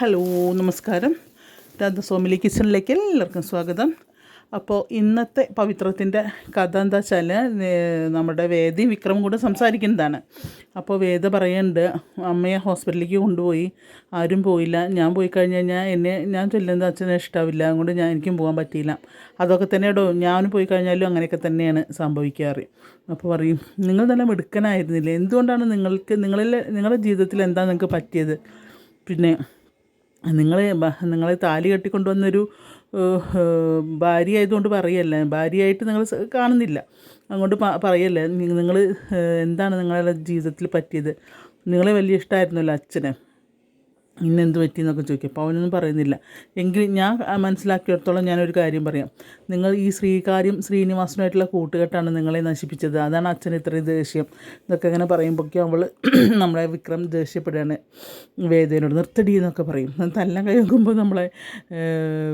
Hello നമസ്കാരം. രാധസ്വാമിലി കിച്ചണിലേക്ക് എല്ലാവർക്കും സ്വാഗതം. അപ്പോൾ ഇന്നത്തെ പവിത്രത്തിന്റെ കഥ എന്താ വെച്ചാൽ നമ്മുടെ വേദി വിക്രം കൂടെ സംസാരിക്കുന്നതാണ്. അപ്പോൾ വേദ പറയുന്നുണ്ട് അമ്മയെ ഹോസ്പിറ്റലിലേക്ക് കൊണ്ടുപോയി. ആരും പോയില്ല. ഞാൻ പോയി കഴിഞ്ഞ് കഴിഞ്ഞാൽ എന്നെ ഞാൻ ചെല്ലുന്നത് അച്ഛനെ ഇഷ്ടാവില്ല. അതുകൊണ്ട് ഞാൻ എനിക്കും പോകാൻ പറ്റിയില്ല. അതൊക്കെ തന്നെ ഇടോ ഞാൻ പോയി കഴിഞ്ഞാലും അങ്ങനെയൊക്കെ തന്നെയാണ് സംഭവിക്കാറ്. അപ്പോൾ പറയും നിങ്ങൾ നല്ല മിടുക്കനായിരുന്നില്ലേ? എന്തുകൊണ്ടാണ് നിങ്ങൾക്ക് നിങ്ങളിൽ നിങ്ങളുടെ ജീവിതത്തിൽ എന്താ നിങ്ങൾക്ക് പറ്റിയത്? പിന്നെ നിങ്ങൾ നിങ്ങളെ താലി കെട്ടിക്കൊണ്ടുവന്നൊരു ഭാര്യ ആയതുകൊണ്ട് പറയല്ല? ഭാര്യയായിട്ട് നിങ്ങൾ കാണുന്നില്ല. അങ്ങോട്ട് പറയല്ല? നിങ്ങൾ എന്താണ് നിങ്ങളുടെ ജീവിതത്തിൽ പറ്റിയത്? നിങ്ങളെ വലിയ ഇഷ്ടമായിരുന്നല്ലോ അച്ഛന്. ഇന്നെന്ത് പറ്റി എന്നൊക്കെ ചോദിക്കും. അപ്പോൾ അവനൊന്നും പറയുന്നില്ല. എങ്കിൽ ഞാൻ മനസ്സിലാക്കിയിടത്തോളം ഞാനൊരു കാര്യം പറയാം. നിങ്ങൾ ഈ ശ്രീകാര്യം ശ്രീനിവാസനുമായിട്ടുള്ള കൂട്ടുകെട്ടാണ് നിങ്ങളെ നശിപ്പിച്ചത്. അതാണ് അച്ഛൻ ഇത്രയും ദേഷ്യം. ഇതൊക്കെ അങ്ങനെ പറയുമ്പോഴേക്കും അവൾ നമ്മളെ വിക്രം ദേഷ്യപ്പെടുകയാണ്. വേദനയോട് നിർത്തടി എന്നൊക്കെ പറയും. തല്ലം കൈ നോക്കുമ്പോൾ നമ്മളെ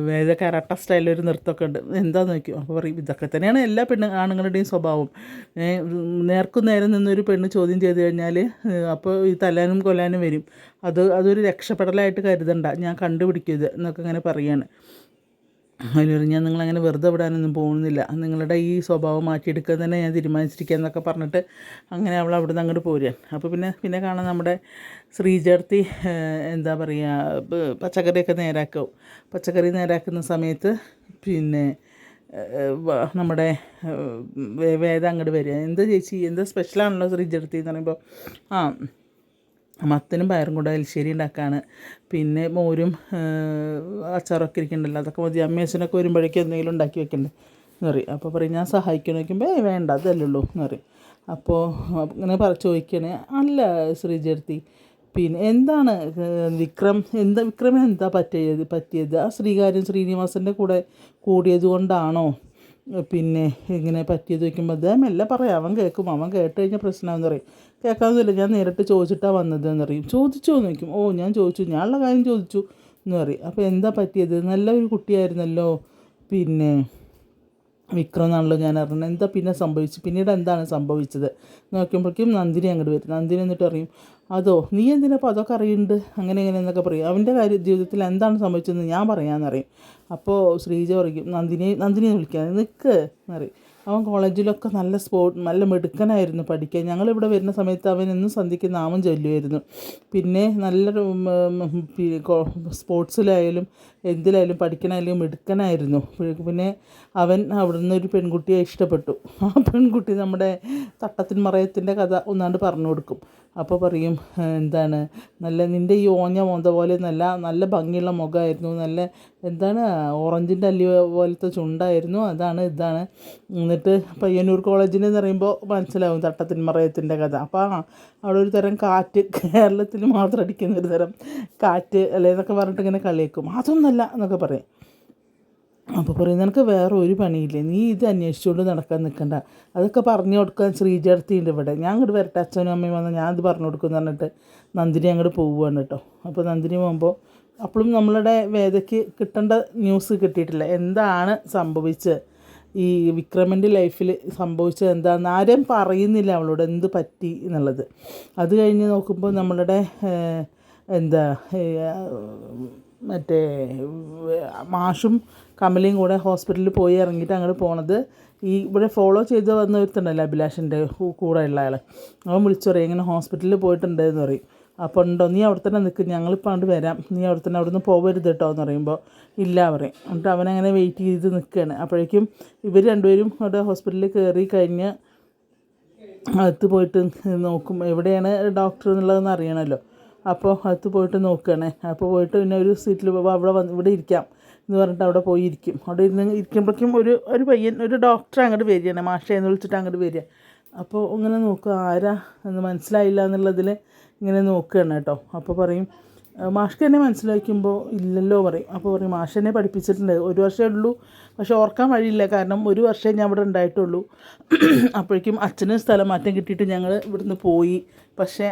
വേദ കരാട്ട സ്റ്റൈലൊരു നൃത്തമൊക്കെ ഉണ്ട്. എന്താണെന്ന് നോക്കും അപ്പോൾ പറയും ഇതൊക്കെ തന്നെയാണ് എല്ലാ പെണ്ണ് ആണുങ്ങളുടെയും സ്വഭാവം. നേർക്കും നേരം നിന്നൊരു പെണ്ണ് ചോദ്യം ചെയ്ത് കഴിഞ്ഞാൽ അപ്പോൾ ഈ തല്ലാനും കൊല്ലാനും വരും. അത് അതൊരു രക്ഷപ്പെടലായിട്ട് കരുതണ്ട. ഞാൻ കണ്ടുപിടിക്കരുത് എന്നൊക്കെ ഇങ്ങനെ പറയാണ്. അതിലൊരു ഞാൻ നിങ്ങളങ്ങനെ വെറുതെ വിടാനൊന്നും പോകുന്നില്ല. നിങ്ങളുടെ ഈ സ്വഭാവം മാറ്റിയെടുക്കാൻ തന്നെ ഞാൻ തീരുമാനിച്ചിരിക്കുക എന്നൊക്കെ പറഞ്ഞിട്ട് അങ്ങനെ അവൾ അവിടെ നിന്ന് അങ്ങോട്ട് പോരുകയാണ്. അപ്പോൾ പിന്നെ പിന്നെ കാണാൻ നമ്മുടെ ശ്രീചേർത്തി എന്താ പറയുക പച്ചക്കറിയൊക്കെ നേരാക്കും. പച്ചക്കറി നേരാക്കുന്ന സമയത്ത് പിന്നെ നമ്മുടെ വേദ അങ്ങോട്ട് വരിക. എന്താ ചേച്ചി? എന്താ സ്പെഷ്യലാണല്ലോ ശ്രീചേർത്തി എന്ന് പറയുമ്പോൾ? ആ മത്തനും പയറും കൂടെ എലിശ്ശേരി ഉണ്ടാക്കാണ്. പിന്നെ മോരും അച്ചാറൊക്കെ ഇരിക്കണ്ടല്ലോ അതൊക്കെ മതി. അമ്മേസിനൊക്കെ വരുമ്പോഴേക്കും എന്തെങ്കിലും ഉണ്ടാക്കി വെക്കണ്ടേ എന്ന് പറയും. അപ്പോൾ പറയും ഞാൻ സഹായിക്കണം നോക്കുമ്പോൾ വേണ്ട അതല്ലേ ഉള്ളൂ എന്ന് പറയും. അപ്പോൾ ഇങ്ങനെ പറ ചോദിക്കണേ. അല്ല ശ്രീചേർത്തി പിന്നെ എന്താണ് വിക്രം എന്താ വിക്രമം എന്താ പറ്റിയത് പറ്റിയത്? ആ ശ്രീകാര്യം ശ്രീനിവാസന്റെ കൂടെ കൂടിയത് കൊണ്ടാണോ? പിന്നെ ഇങ്ങനെ പറ്റിയത്? വയ്ക്കുമ്പോൾ അദ്ദേഹം മെല്ലെ പറയാം അവൻ കേൾക്കും അവൻ കേട്ട് കഴിഞ്ഞാൽ പ്രശ്നമാണെന്ന് പറയും. കേൾക്കാമെന്നില്ല ഞാൻ നേരിട്ട് ചോദിച്ചിട്ടാണ് വന്നത് എന്ന് ചോദിച്ചു എന്ന് ചോദിക്കും. ഓ ഞാൻ ചോദിച്ചു. ഞാനുള്ള കാര്യം ചോദിച്ചു എന്ന് പറയും. അപ്പോൾ എന്താ പറ്റിയത്? നല്ലൊരു കുട്ടിയായിരുന്നല്ലോ. പിന്നെ വിക്രം എന്നാണല്ലോ ഞാൻ അറിഞ്ഞത്. എന്താ പിന്നെ സംഭവിച്ചു? പിന്നീട് എന്താണ് സംഭവിച്ചത്? നോക്കുമ്പോഴേക്കും നന്ദിനി അങ്ങോട്ട് വരും. നന്ദിനി എന്നിട്ട് പറയും അതോ നീ എന്തിനാ അപ്പോൾ അതൊക്കെ അറിയുന്നുണ്ട് അങ്ങനെ ഇങ്ങനെ എന്നൊക്കെ പറയും. അവന്റെ കാര്യം ജീവിതത്തിൽ എന്താണ് സംഭവിച്ചതെന്ന് ഞാൻ പറയാമെന്നറിയും അപ്പോൾ ശ്രീജ പറയും നന്ദിനി നന്ദിനി വിളിക്കാൻ നിൽക്ക് എന്നറിയും അവൻ കോളേജിലൊക്കെ നല്ല സ്പോർട്ട് നല്ല മിടുക്കനായിരുന്നു പഠിക്കാൻ. ഞങ്ങളിവിടെ വരുന്ന സമയത്ത് അവൻ എന്നും സന്ധ്യയ്ക്ക് നാമം ചൊല്ലുമായിരുന്നു. പിന്നെ നല്ലൊരു സ്പോർട്സിലായാലും എന്തിലായാലും പഠിക്കണമായാലും മിടുക്കനായിരുന്നു. പിന്നെ അവൻ അവിടുന്ന് ഒരു പെൺകുട്ടിയെ ഇഷ്ടപ്പെട്ടു. ആ പെൺകുട്ടി നമ്മുടെ തട്ടത്തിൻ മറയത്തിന്റെ കഥ ഒന്നാണ്ട് പറഞ്ഞു കൊടുക്കും. അപ്പോൾ പറയും എന്താണ്? നല്ല നിന്റെ ഈ ഓഞ്ഞ മോന്ത പോലെ നല്ല നല്ല ഭംഗിയുള്ള മുഖമായിരുന്നു. നല്ല എന്താണ് ഓറഞ്ചിന്റെ അല്ലി പോലത്തെ ചുണ്ടായിരുന്നു. അതാണ് ഇതാണ്. എന്നിട്ട് പയ്യന്നൂർ കോളേജിൽ എന്ന് പറയുമ്പോൾ മനസ്സിലാവും തട്ടത്തിൻ മറയത്തിന്റെ കഥ. അപ്പോൾ അവിടെ ഒരു തരം കാറ്റ് കേരളത്തിൽ മാത്രം അടിക്കുന്ന ഒരു തരം കാറ്റ് അല്ലേ എന്നൊക്കെ പറഞ്ഞിട്ട് ഇങ്ങനെ കളിയാക്കും. അതൊന്നല്ല എന്നൊക്കെ പറയും. അപ്പോൾ പറയും നിനക്ക് വേറെ ഒരു പണിയില്ലേ? നീ ഇത് അന്വേഷിച്ചുകൊണ്ട് നടക്കാൻ നിൽക്കണ്ട അതൊക്കെ പറഞ്ഞു കൊടുക്കാൻ ശ്രീജടത്തിയുണ്ട് ഇവിടെ. ഞാൻ അങ്ങോട്ട് വരട്ടെ. അച്ഛനും അമ്മയും വന്നാൽ ഞാൻ ഇത് പറഞ്ഞു കൊടുക്കുമെന്ന് പറഞ്ഞിട്ട് നന്ദിനി അങ്ങോട്ട് പോവുകയാണ് കേട്ടോ. അപ്പോൾ നന്ദിനി പോകുമ്പോൾ അപ്പോഴും നമ്മളുടെ വേദയ്ക്ക് കിട്ടേണ്ട ന്യൂസ് കിട്ടിയിട്ടില്ല. എന്താണ് സംഭവിച്ചത്? ഈ വിക്രമന്റെ ലൈഫിൽ സംഭവിച്ചത് എന്താണെന്ന് ആരും പറയുന്നില്ല അവളോട് എന്ത് പറ്റി എന്നുള്ളത്. അത് കഴിഞ്ഞ് നോക്കുമ്പോൾ നമ്മളുടെ എന്താ മറ്റേ മാഷും കമലയും കൂടെ ഹോസ്പിറ്റലിൽ പോയി ഇറങ്ങിയിട്ട് അങ്ങോട്ട് പോണത്. ഈ ഇവിടെ ഫോളോ ചെയ്ത് വന്ന ഒരുത്തുണ്ടല്ലോ അഭിലാഷിന്റെ കൂടെ ഉള്ള ആൾ അവൻ വിളിച്ചു പറയും ഇങ്ങനെ ഹോസ്പിറ്റലിൽ പോയിട്ടുണ്ട് എന്ന് പറയും. അപ്പോൾ ഉണ്ടോ നീ അവിടെ തന്നെ നിൽക്കും ഞങ്ങളിപ്പോൾ അങ്ങോട്ട് വരാം. നീ അവിടെ തന്നെ അവിടെ നിന്ന് പോകരുത് കേട്ടോ എന്ന് പറയുമ്പോൾ ഇല്ല പറയും. എന്നിട്ട് അവനങ്ങനെ വെയിറ്റ് ചെയ്ത് നിൽക്കുകയാണ് അപ്പോഴേക്കും ഇവർ രണ്ടുപേരും അവിടെ ഹോസ്പിറ്റലിൽ കയറി കഴിഞ്ഞ് അകത്ത് പോയിട്ട് നോക്കും എവിടെയാണ് ഡോക്ടർ എന്നുള്ളതെന്ന് അറിയണമല്ലോ അപ്പോൾ അകത്ത് പോയിട്ട് നോക്കുകയാണ് അപ്പോൾ പോയിട്ട് പിന്നെ ഒരു സീറ്റിൽ അവിടെ വന്ന് ഇവിടെ ഇരിക്കാം. എന്ന് പറഞ്ഞിട്ട് അവിടെ പോയി ഇരിക്കും. അവിടെ ഇരുന്ന് ഇരിക്കുമ്പോഴേക്കും ഒരു ഒരു പയ്യൻ ഒരു ഡോക്ടർ അങ്ങോട്ട് വരികയാണ് മാഷേന്ന് വിളിച്ചിട്ട് അങ്ങോട്ട് വരിക. അപ്പോൾ ഇങ്ങനെ നോക്കുക ആരാ എന്ന് മനസ്സിലായില്ല എന്നുള്ളതിൽ ഇങ്ങനെ നോക്കുകയാണ് കേട്ടോ. അപ്പോൾ പറയും "ആ, മാഷ്ക്ക് എന്നെ മനസ്സിലാക്കുമ്പോൾ ഇല്ലല്ലോ പറയും. അപ്പോൾ പറയും മാഷ് എന്നെ പഠിപ്പിച്ചിട്ടുണ്ട്. ഒരു വർഷമേ ഉള്ളൂ. പക്ഷെ ഓർക്കാൻ വഴിയില്ല. കാരണം ഒരു വർഷമേ ഞാൻ ഇവിടെ ഉണ്ടായിട്ടുള്ളൂ. അപ്പോഴേക്കും അച്ഛന് സ്ഥലം മാറ്റം കിട്ടിയിട്ട് ഞങ്ങൾ ഇവിടുന്ന് പോയി. പക്ഷേ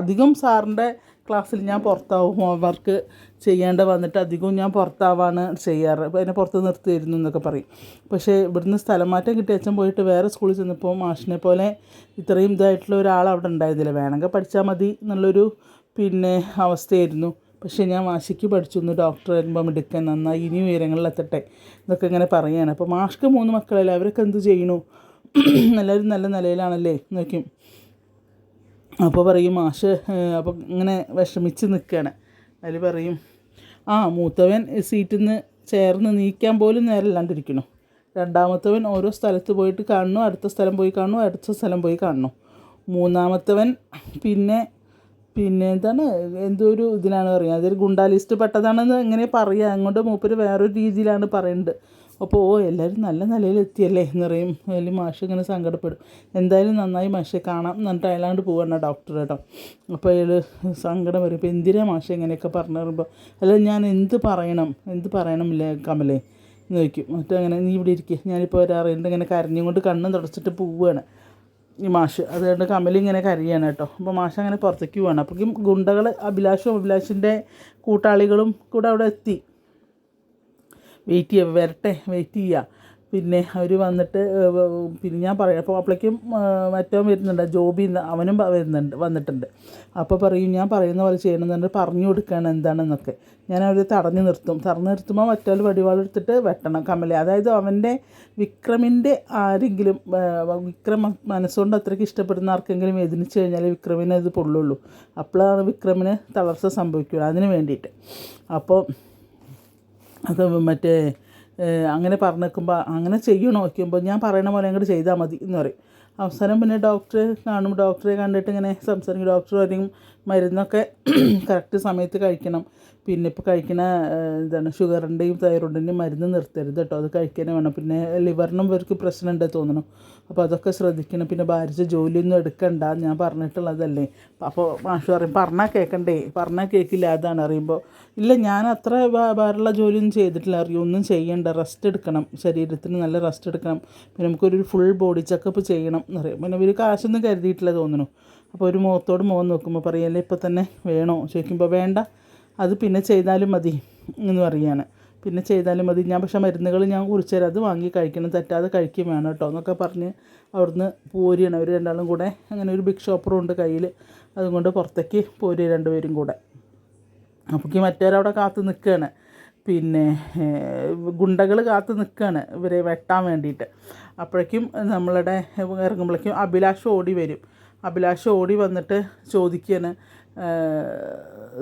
അധികം സാറിന്റെ ക്ലാസ്സിൽ ഞാൻ പുറത്താവും. ഹോംവർക്ക് ചെയ്യേണ്ട വന്നിട്ട് അധികവും ഞാൻ പുറത്താവാണ് ചെയ്യാറ്. എന്നെ പുറത്ത് നിർത്തിയിരുന്നു എന്നൊക്കെ പറയും. പക്ഷേ ഇവിടുന്ന് സ്ഥലം മാറ്റം കിട്ടി അച്ഛൻ പോയിട്ട് വേറെ സ്കൂളിൽ ചെന്നപ്പോൾ മാഷിനെ പോലെ ഇത്രയും ഇതായിട്ടുള്ള ഒരാൾ അവിടെ ഉണ്ടായിരുന്നില്ല. വേണമെങ്കിൽ പഠിച്ചാൽ മതി എന്നുള്ളൊരു പിന്നെ അവസ്ഥയായിരുന്നു. പക്ഷേ ഞാൻ വാശിക്ക് പഠിച്ചു. ഒന്ന് ഡോക്ടർ വരുമ്പോൾ എടുക്കാൻ നന്നായി. ഇനി ഉയരങ്ങളിലെത്തട്ടെ എന്നൊക്കെ ഇങ്ങനെ പറയുകയാണ്. അപ്പോൾ മാഷ്ക്ക് മൂന്ന് മക്കളല്ലേ? അവരൊക്കെ എന്ത് ചെയ്യണു? എല്ലാവരും നല്ല നിലയിലാണല്ലേ? നോക്കും അപ്പോൾ പറയും മാഷ് അപ്പോൾ ഇങ്ങനെ വിഷമിച്ച് നിൽക്കുകയാണ് അതിൽ പറയും ആ മൂത്തവൻ സീറ്റിൽ നിന്ന് ചേർന്ന് നീക്കാൻ പോലും നേരമില്ലാണ്ടിരിക്കണു രണ്ടാമത്തവൻ ഓരോ സ്ഥലത്ത് പോയിട്ട് കാണുന്നു അടുത്ത സ്ഥലം പോയി കാണുന്നു അടുത്ത സ്ഥലം പോയി കാണുന്നു. മൂന്നാമത്തവൻ പിന്നെ പിന്നെ എന്താണ് എന്തോ ഒരു ഇതിലാണ് പറയുക അതൊരു ഗുണ്ടാ ലിസ്റ്റ് പെട്ടതാണെന്ന് എങ്ങനെ പറയുക അങ്ങോട്ട് മൂപ്പര് വേറൊരു രീതിയിലാണ് പറയുന്നത് അപ്പോൾ ഓ എല്ലാവരും നല്ല നിലയിൽ എത്തിയല്ലേ എന്ന് പറയും. അതിൽ മാഷ് ഇങ്ങനെ സങ്കടപ്പെടും. എന്തായാലും നന്നായി മാഷെ കാണാം എന്നിട്ട് അയാളാണ്ട് പോവാണ് ഡോക്ടർ കേട്ടോ അപ്പോൾ അയാൾ സങ്കടം വരും ഇപ്പോൾ എന്തിനാ മാഷെ ഇങ്ങനെയൊക്കെ പറഞ്ഞു പറയുമ്പോൾ അല്ല ഞാൻ എന്ത് പറയണം? എന്ത് പറയണമില്ലേ കമലേ? എന്ന് ചോദിക്കും. എന്നിട്ട് അങ്ങനെ നീ ഇവിടെ ഇരിക്കുക ഞാനിപ്പോൾ ഒരറിയുണ്ട് ഇങ്ങനെ കരഞ്ഞും കൊണ്ട് കണ്ണും തുടച്ചിട്ട് പോവുകയാണ് ഈ മാഷ് അത് കണ്ട് കമൽ ഇങ്ങനെ കരയാണ് കേട്ടോ. അപ്പോൾ മാഷ് അങ്ങനെ പുറത്തേക്ക് പോവാണ്. അപ്പോഴേക്കും ഗുണ്ടകൾ അഭിലാഷും അഭിലാഷിന്റെ കൂട്ടാളികളും കൂടെ അവിടെ എത്തി. വെയിറ്റ് ചെയ്യുക വരട്ടെ വെയിറ്റ് ചെയ്യുക. പിന്നെ അവർ വന്നിട്ട് പിന്നെ ഞാൻ പറയാം അപ്പോൾ അപ്പോഴേക്കും മറ്റവൻ വരുന്നുണ്ട് ജോബി അവനും വരുന്നുണ്ട് വന്നിട്ടുണ്ട്. അപ്പോൾ പറയും ഞാൻ പറയുന്ന പോലെ ചെയ്യണമെന്ന് പറഞ്ഞു കൊടുക്കുകയാണ് എന്താണെന്നൊക്കെ. ഞാൻ അവരെ തടഞ്ഞു നിർത്തും. തടഞ്ഞു നിർത്തുമ്പോൾ മറ്റൊരു വടിവാളെടുത്തിട്ട് വെട്ടണം കമലെ അതായത് അവന്റെ വിക്രമിന്റെ ആരെങ്കിലും വിക്രം മനസ്സുകൊണ്ട് അത്രയ്ക്ക് ഇഷ്ടപ്പെടുന്ന ആർക്കെങ്കിലും എതിനിച്ച് കഴിഞ്ഞാൽ വിക്രമിനെ ഇത് പൊള്ളുള്ളൂ. അപ്പോഴാണ് വിക്രമിന് തളർച്ച സംഭവിക്കുക അതിന് വേണ്ടിയിട്ട്. അപ്പോൾ അത് മറ്റേ അങ്ങനെ പറഞ്ഞു നിൽക്കുമ്പോൾ അങ്ങനെ ചെയ്യണോ നോക്കുമ്പോൾ ഞാൻ പറയണ പോലെ അങ്ങോട്ട് ചെയ്താൽ മതി എന്ന് പറയും. അവസാനം പിന്നെ ഡോക്ടറെ കാണും. ഡോക്ടറെ കണ്ടിട്ട് ഇങ്ങനെ സംസാരിക്കും. ഡോക്ടർ പറയും മരുന്നൊക്കെ കറക്റ്റ് സമയത്ത് കഴിക്കണം. പിന്നെ ഇപ്പോൾ കഴിക്കുന്ന ഇതാണ് ഷുഗറിന്റെയും തൈറോയിഡിന്റെയും മരുന്ന് നിർത്തരുത് കേട്ടോ. അത് കഴിക്കാനേ വേണം. പിന്നെ ലിവറിനും ഇവർക്ക് പ്രശ്നമുണ്ട് തോന്നണം. അപ്പോൾ അതൊക്കെ ശ്രദ്ധിക്കണം. പിന്നെ ഭാരിച്ച ജോലിയൊന്നും എടുക്കണ്ട. ഞാൻ പറഞ്ഞിട്ടുള്ളതല്ലേ. അപ്പോൾ മാഷ് പറയും പറഞ്ഞാൽ കേൾക്കണ്ടേ പറഞ്ഞാൽ കേൾക്കില്ല അതാണ്. അറിയുമ്പോൾ ഇല്ല ഞാൻ അത്ര ഭാരമുള്ള ജോലിയൊന്നും ചെയ്തിട്ടില്ല. അറിയും? ഒന്നും ചെയ്യണ്ട. റെസ്റ്റ് എടുക്കണം. ശരീരത്തിന് നല്ല റെസ്റ്റ് എടുക്കണം. പിന്നെ നമുക്കൊരു ഫുൾ ബോഡി ചെക്കപ്പ് ചെയ്യണം. എന്നറിയാം പിന്നെ ഇവർ കാശൊന്നും കരുതിയിട്ടില്ല തോന്നുന്നു അപ്പോൾ ഒരു മുഖത്തോട് മുഖം നോക്കുമ്പോൾ പറയല്ലേ ഇപ്പോൾ തന്നെ വേണോ? ചോദിക്കുമ്പോൾ വേണ്ട അത് പിന്നെ ചെയ്താലും മതി എന്ന് പറയാണ്. പിന്നെ ചെയ്താലും മതി ഞാൻ പക്ഷേ മരുന്നുകൾ ഞാൻ കുറിച്ച് തരാം അത് വാങ്ങി കഴിക്കണം തെറ്റാതെ കഴിക്കുകയും വേണം കേട്ടോ എന്നൊക്കെ പറഞ്ഞ് അവിടുന്ന് പോരുകയാണ്. അവർ രണ്ടാളും കൂടെ അങ്ങനെ ഒരു ബിഗ് ഷോപ്പറും ഉണ്ട് കയ്യിൽ അതുകൊണ്ട് പുറത്തേക്ക് പോരുക രണ്ടുപേരും കൂടെ. അപ്പോഴേക്ക് മറ്റേവരവിടെ കാത്ത് നിൽക്കുകയാണ്. പിന്നെ ഗുണ്ടകൾ കാത്ത് നിൽക്കുകയാണ് ഇവരെ വെട്ടാൻ വേണ്ടിയിട്ട്. അപ്പോഴേക്കും നമ്മളുടെ ഇറങ്ങുമ്പോഴേക്കും അഭിലാഷ് ഓടി വരും. അഭിലാഷ് ഓടി വന്നിട്ട് ചോദിക്കുകയാണ്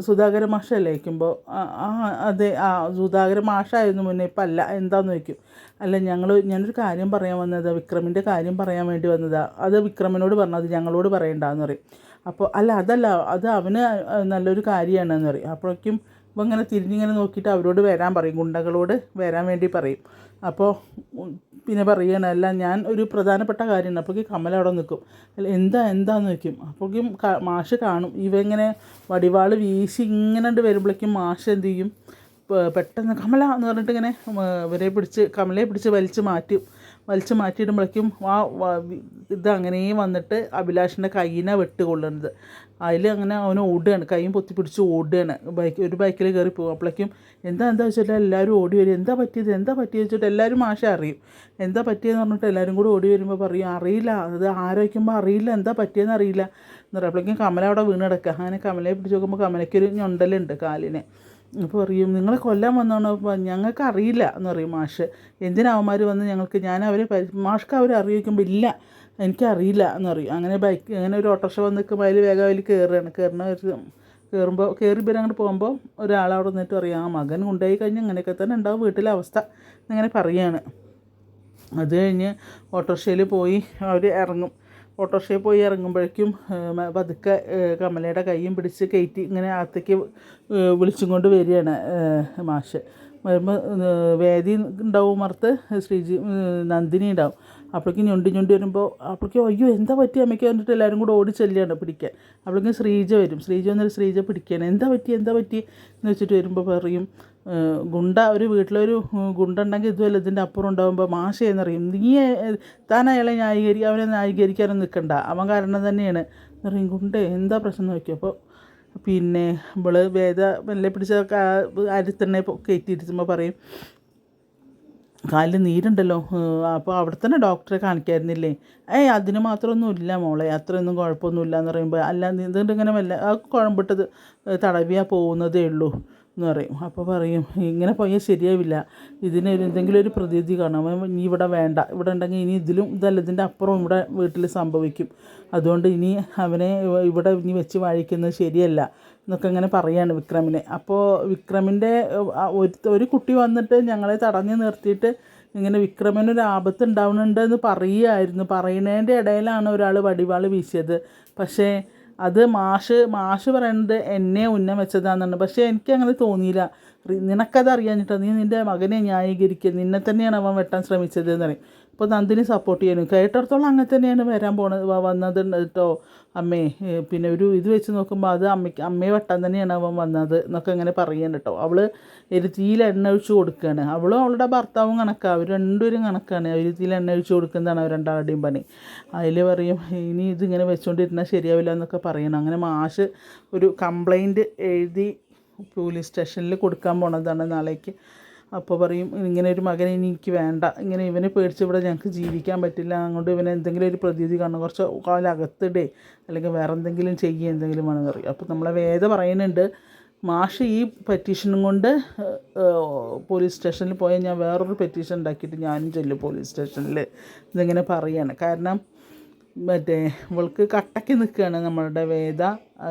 സുധാകര മാഷല്ലേ ചോദിക്കുമ്പോൾ ആ അതെ ആ സുധാകര മാഷായിരുന്നു മുന്നേ ഇപ്പം അല്ല എന്താന്ന് ചോദിക്കും. അല്ല ഞങ്ങൾ ഞാനൊരു കാര്യം പറയാൻ വന്നതാ വിക്രമിന്റെ കാര്യം പറയാൻ വേണ്ടി വന്നതാണ് അത് വിക്രമിനോട് പറഞ്ഞത് ഞങ്ങളോട് പറയണ്ടെന്ന് പറയും. അപ്പോൾ അല്ല അതല്ല അത് അവന് നല്ലൊരു കാര്യമാണെന്ന് പറയും. അപ്പോഴേക്കും ഇപ്പം ഇങ്ങനെ തിരിഞ്ഞിങ്ങനെ നോക്കിയിട്ട് അവരോട് വരാൻ പറയും ഗുണ്ടകളോട് വരാൻ വേണ്ടി പറയും. അപ്പോൾ പിന്നെ പറയണല്ല ഞാൻ ഒരു പ്രധാനപ്പെട്ട കാര്യമാണ് അപ്പോഴേക്കും കമല അവിടെ നിൽക്കും. അല്ല എന്താ എന്താന്ന് വയ്ക്കും അപ്പോഴേക്കും മാഷ് കാണും ഇവങ്ങനെ വടിവാൾ വീശി ഇങ്ങനെ വരുമ്പോഴേക്കും മാഷ് എന്ത് ചെയ്യും പെട്ടെന്ന് കമല എന്ന് പറഞ്ഞിട്ട് ഇങ്ങനെ ഇവരെ പിടിച്ച് കമലയെ പിടിച്ച് വലിച്ച് മാറ്റും. വലിച്ച് മാറ്റിയിടുമ്പോഴേക്കും ആ ഇത് അങ്ങനെ വന്നിട്ട് അഭിലാഷിന്റെ കയ്യിനെ വെട്ടുകൊള്ളുന്നത് അതിൽ അങ്ങനെ അവൻ ഓടുകയാണ്. കൈയും പൊത്തി പിടിച്ച് ഓടുകയാണ്. ബൈക്ക് ഒരു ബൈക്കിൽ കയറി പോകും. അപ്പോഴേക്കും എന്താ എന്താ വെച്ചിട്ട് എല്ലാവരും ഓടി വരും. എന്താ പറ്റിയത്? എന്താ പറ്റിയത് വെച്ചിട്ട് എല്ലാവരും ആശ അറിയും. എന്താ പറ്റിയെന്ന് പറഞ്ഞിട്ട് എല്ലാവരും കൂടി ഓടി വരുമ്പോൾ പറയും അറിയില്ല. അത് ആരോഗ്യമ്പോൾ അറിയില്ല. എന്താ പറ്റിയെന്ന് അറിയില്ല. എന്ന് പറയുമ്പോഴേക്കും കമല അവിടെ വീണ് കിടക്കുക. അങ്ങനെ കമലയെ പിടിച്ച് നോക്കുമ്പോൾ കമലയ്ക്കൊരു ഞൊണ്ടലുണ്ട് കാലിന്. അപ്പോൾ പറയും നിങ്ങളെ കൊല്ലാൻ വന്നോണോ അപ്പോൾ ഞങ്ങൾക്ക് അറിയില്ല എന്ന് പറയും മാഷ്. എന്തിനാ അവന്മാർ വന്ന് ഞങ്ങൾക്ക് ഞാൻ അവരെ മാഷ്ക്ക് അവരെ അറിയിക്കുമ്പോൾ ഇല്ല എനിക്കറിയില്ല എന്ന് പറയും. അങ്ങനെ ബൈക്ക് അങ്ങനെ ഒരു ഓട്ടോറിക്ഷ വന്ന് നിൽക്കുമ്പോൾ അതിൽ വേഗം അതിൽ കയറുകയാണ് കയറുന്ന ഒരു കയറുമ്പോൾ കയറി ഇവർ അങ്ങോട്ട് പോകുമ്പോൾ ഒരാളവിടെ നിന്നിട്ട് പറയും ആ മകൻ കൊണ്ടുപോയി കഴിഞ്ഞാൽ ഇങ്ങനെയൊക്കെ തന്നെ ഉണ്ടാവും വീട്ടിലെ അവസ്ഥ എന്നിങ്ങനെ പറയുകയാണ് അത് കഴിഞ്ഞ് ഓട്ടോറിക്ഷയിൽ പോയി അവർ ഇറങ്ങും. ഓട്ടോറിക്ഷയിൽ പോയി ഇറങ്ങുമ്പോഴേക്കും പതുക്കെ കമലയുടെ കൈയും പിടിച്ച് കയറ്റി ഇങ്ങനെ അകത്തേക്ക് വിളിച്ചും കൊണ്ട് വരികയാണ് മാഷ്. വരുമ്പോൾ വേദി ഉണ്ടാവും മറുത്ത് ശ്രീജി നന്ദിനി ഉണ്ടാവും. അപ്പോഴേക്കും ഞൊണ്ടി ഞൊണ്ടി വരുമ്പോൾ അപ്പോഴേക്കും അയ്യോ എന്താ പറ്റി അമ്മയ്ക്ക് വന്നിട്ട് എല്ലാവരും കൂടെ ഓടി ചെല്ലുകയാണ് പിടിക്കാൻ. അപ്പോഴേക്കും ശ്രീജ വരും. ശ്രീജ വന്നൊരു ശ്രീജ പിടിക്കുകയാണ്. എന്താ പറ്റി എന്താ പറ്റി എന്ന് വെച്ചിട്ട് വരുമ്പോൾ പറയും ഗുണ്ട ഒരു വീട്ടിലൊരു ഗുണ്ടുണ്ടെങ്കിൽ ഇതുമല്ല ഇതിന്റെ അപ്പുറം ഉണ്ടാകുമ്പോൾ മാഷ എന്നറിയും നീ താൻ അയാളെ ന്യായീകരിക്കുക അവനെ ന്യായീകരിക്കാനൊന്നും നിൽക്കണ്ട അവൻ കാരണം തന്നെയാണ്. എന്നറിയും ഗുണ്ടേ എന്താ പ്രശ്നം നോക്കി അപ്പോൾ പിന്നെ നമ്മൾ വേദ മെല്ലെ പിടിച്ച അരുത്തണ്ണെ കയറ്റിയിരുത്തുമ്പോൾ പറയും കാലിൽ നീരുണ്ടല്ലോ. അപ്പോൾ അവിടെ തന്നെ ഡോക്ടറെ കാണിക്കായിരുന്നില്ലേ? ഏയ് അതിന് മാത്രമൊന്നും ഇല്ല മോളെ. അത്രയൊന്നും കുഴപ്പമൊന്നുമില്ല എന്ന് പറയുമ്പോൾ അല്ല നീന്തുകൊണ്ട് ഇങ്ങനെ മെല്ലെ ആ കുഴമ്പിട്ടത് തടവിയാ പോകുന്നതേ ഉള്ളൂ. എന്ന് പറയും. അപ്പോൾ പറയും ഇങ്ങനെ പോയാൽ ശരിയാവില്ല. ഇതിന് എന്തെങ്കിലും ഒരു പ്രതിവിധി കാണാം. ഇനി ഇവിടെ വേണ്ട. ഇവിടെ ഉണ്ടെങ്കിൽ ഇനി ഇതിലും ഇതല്ല. ഇതിന്റെ അപ്പുറം ഇവിടെ വീട്ടിൽ സംഭവിക്കും. അതുകൊണ്ട് ഇനി അവനെ ഇവിടെ ഇനി വെച്ച് വാഴിക്കുന്നത് ശരിയല്ല എന്നൊക്കെ ഇങ്ങനെ പറയാണ് വിക്രമിനെ. അപ്പോൾ വിക്രമിന്റെ ഒരു ഒരു കുട്ടി വന്നിട്ട് ഞങ്ങളെ തടഞ്ഞു നിർത്തിയിട്ട് ഇങ്ങനെ വിക്രമനൊരു ആപത്ത് ഉണ്ടാവുന്നുണ്ട് പറയുമായിരുന്നു പറയുന്നതിന്റെ ഇടയിലാണ് ഒരാൾ വടിവാൾ വീശിയത്. പക്ഷേ അത് മാഷ് മാഷ് പറയുന്നത് എന്നെ ഉന്നം വെച്ചതാണെന്നാണ് പക്ഷേ എനിക്ക് അങ്ങനെ തോന്നിയില്ല. നിനക്കത് അറിയാഞ്ഞിട്ടോ നീ നിന്റെ മകനെ ന്യായീകരിക്കുക നിന്നെ തന്നെയാണ് അവൻ വെട്ടാൻ ശ്രമിച്ചത് എന്ന് പറയും. അപ്പോൾ നന്ദിനി സപ്പോർട്ട് ചെയ്യാനും കേട്ടിടത്തോളം അങ്ങനെ തന്നെയാണ് വരാൻ പോണത് വന്നത് കേട്ടോ അമ്മേ പിന്നെ ഒരു ഇത് വെച്ച് നോക്കുമ്പോൾ അത് അമ്മയ്ക്ക് അമ്മയെ വെട്ടാൻ തന്നെയാണ് അവൻ വന്നത് എന്നൊക്കെ ഇങ്ങനെ പറയുകയാണ് കേട്ടോ അവൾ എരുത്തിയിൽ എണ്ണ ഒഴിച്ച് കൊടുക്കുകയാണ് അവളും അവളുടെ ഭർത്താവും കണക്കാണ് അവർ രണ്ടുപേരും കണക്കാണ്. എരുത്തിയിൽ എണ്ണ ഒഴിച്ച് കൊടുക്കുന്നതാണ് അവർ രണ്ടാളുടെയും പണി. അതിൽ പറയും ഇനി ഇതിങ്ങനെ വെച്ചുകൊണ്ടിരുന്നാൽ ശരിയാവില്ല എന്നൊക്കെ പറയണം. അങ്ങനെ മാഷ് ഒരു കംപ്ലൈന്റ് എഴുതി പോലീസ് സ്റ്റേഷനിൽ കൊടുക്കാൻ പോണതാണ് നാളേക്ക്. അപ്പോൾ പറയും ഇങ്ങനെ ഒരു മകനെ എനിക്ക് വേണ്ട. ഇങ്ങനെ ഇവനെ പേടിച്ച് ഇവിടെ ഞങ്ങൾക്ക് ജീവിക്കാൻ പറ്റില്ല. അതുകൊണ്ട് ഇവനെ എന്തെങ്കിലും ഒരു പ്രതിവിധി കാണണം. കുറച്ച് കാലം അകത്തിടേ അല്ലെങ്കിൽ വേറെ എന്തെങ്കിലും ചെയ്യുക എന്തെങ്കിലും വേണമെന്ന് പറയും. അപ്പോൾ നമ്മളെ വേദ പറയുന്നുണ്ട് മാഷ് ഈ പെറ്റീഷനും കൊണ്ട് പോലീസ് സ്റ്റേഷനിൽ പോയാൽ ഞാൻ വേറൊരു പെറ്റീഷൻ ഉണ്ടാക്കിയിട്ട് ഞാനും ചെല്ലും പോലീസ് സ്റ്റേഷനിൽ ഇതിങ്ങനെ പറയാണ്. കാരണം മറ്റേ ഇവൾക്ക് കട്ടയ്ക്ക് നിൽക്കുകയാണ് നമ്മളുടെ വേദ.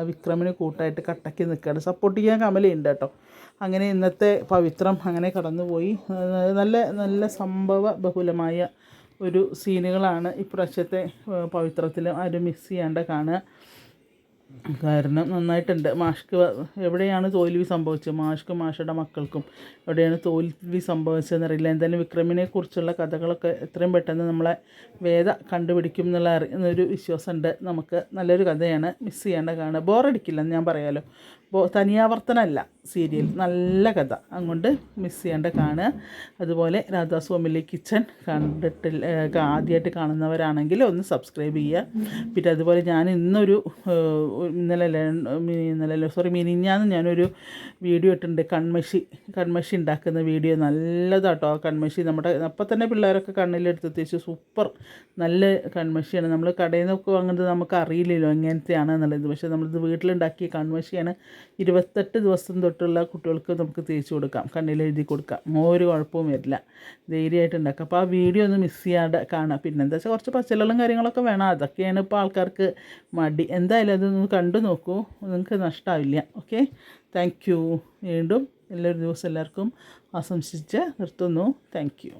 വിക്രമിന് കൂട്ടായിട്ട് കട്ടയ്ക്ക് നിൽക്കുകയാണ് സപ്പോർട്ട് ചെയ്യാൻ കമലയുണ്ട് കേട്ടോ. അങ്ങനെ ഇന്നത്തെ പവിത്രം അങ്ങനെ കടന്നുപോയി. നല്ല നല്ല സംഭവ ബഹുലമായ ഒരു സീനുകളാണ് ഇപ്രാവശ്യത്തെ പവിത്രത്തിൽ ആരും മിസ് ചെയ്യാണ്ട് കാണുക. കാരണം നന്നായിട്ടുണ്ട്. മാഷ്ക്ക് എവിടെയാണ് തോൽവി സംഭവിച്ചത്? മാഷ്ക്കും മാഷയുടെ മക്കൾക്കും എവിടെയാണ് തോൽവി സംഭവിച്ചതെന്നറിയില്ല എന്തായാലും വിക്രമിനെ കുറിച്ചുള്ള കഥകളൊക്കെ എത്രയും പെട്ടെന്ന് നമ്മളെ വേദ കണ്ടുപിടിക്കും എന്നുള്ള ഒരു വിശ്വാസമുണ്ട്. നമുക്ക് നല്ലൊരു കഥയാണ് മിസ് ചെയ്യേണ്ട കാണുക. ബോറടിക്കില്ല എന്ന് ഞാൻ പറയാലോ. ബോ തനിയാവർത്തനമല്ല സീരിയൽ. നല്ല കഥ. അതുകൊണ്ട് മിസ് ചെയ്യേണ്ട കാണുക. അതുപോലെ രാധാസ്വാമിലെ കിച്ചൺ കണ്ടിട്ടില്ല ആദ്യമായിട്ട് കാണുന്നവരാണെങ്കിൽ ഒന്ന് സബ്സ്ക്രൈബ് ചെയ്യുക. പിന്നെ അതുപോലെ ഞാൻ ഇന്നൊരു ഇന്നലെ ഇന്നലെ സോറി മിനിഞ്ഞാന്ന് ഞാനൊരു വീഡിയോ ഇട്ടിട്ടുണ്ട്. കൺമഷി കൺമഷി ഉണ്ടാക്കുന്ന വീഡിയോ. നല്ലതാട്ടോ ആ കൺമഷി. നമ്മുടെ അപ്പം തന്നെ പിള്ളേരൊക്കെ കണ്ണിലെടുത്ത് തേച്ച് സൂപ്പർ നല്ല കൺമഷിയാണ്. നമ്മൾ കടയിൽ നിന്നൊക്കെ വാങ്ങുന്നത് നമുക്ക് അറിയില്ലല്ലോ എങ്ങനത്തെയാണ് എന്നുള്ളത്. പക്ഷേ നമ്മളിത് വീട്ടിലുണ്ടാക്കിയ കൺമഷിയാണ് ഇരുപത്തെട്ട് ദിവസം തൊട്ടുള്ള കുട്ടികൾക്ക് നമുക്ക് തേച്ച് കൊടുക്കാം കണ്ണിലെഴുതി കൊടുക്കാം. ഒരു കുഴപ്പവും വരില്ല. ധൈര്യമായിട്ട് അപ്പോൾ ആ വീഡിയോ ഒന്ന് മിസ് ചെയ്യാതെ കാണാം. പിന്നെ എന്താ വെച്ചാൽ കുറച്ച് പച്ചവെള്ളം കാര്യങ്ങളൊക്കെ വേണം. അതൊക്കെയാണ് ഇപ്പോൾ ആൾക്കാർക്ക് മടി. എന്തായാലും അതൊന്ന് കണ്ടു നോക്കൂ. നിങ്ങൾക്ക് നഷ്ടമാവില്ല ഓക്കെ താങ്ക് യു വീണ്ടും എല്ലാവരും ദിവസം എല്ലാവർക്കും ആശംസിച്ച് നിർത്തുന്നു. Thank you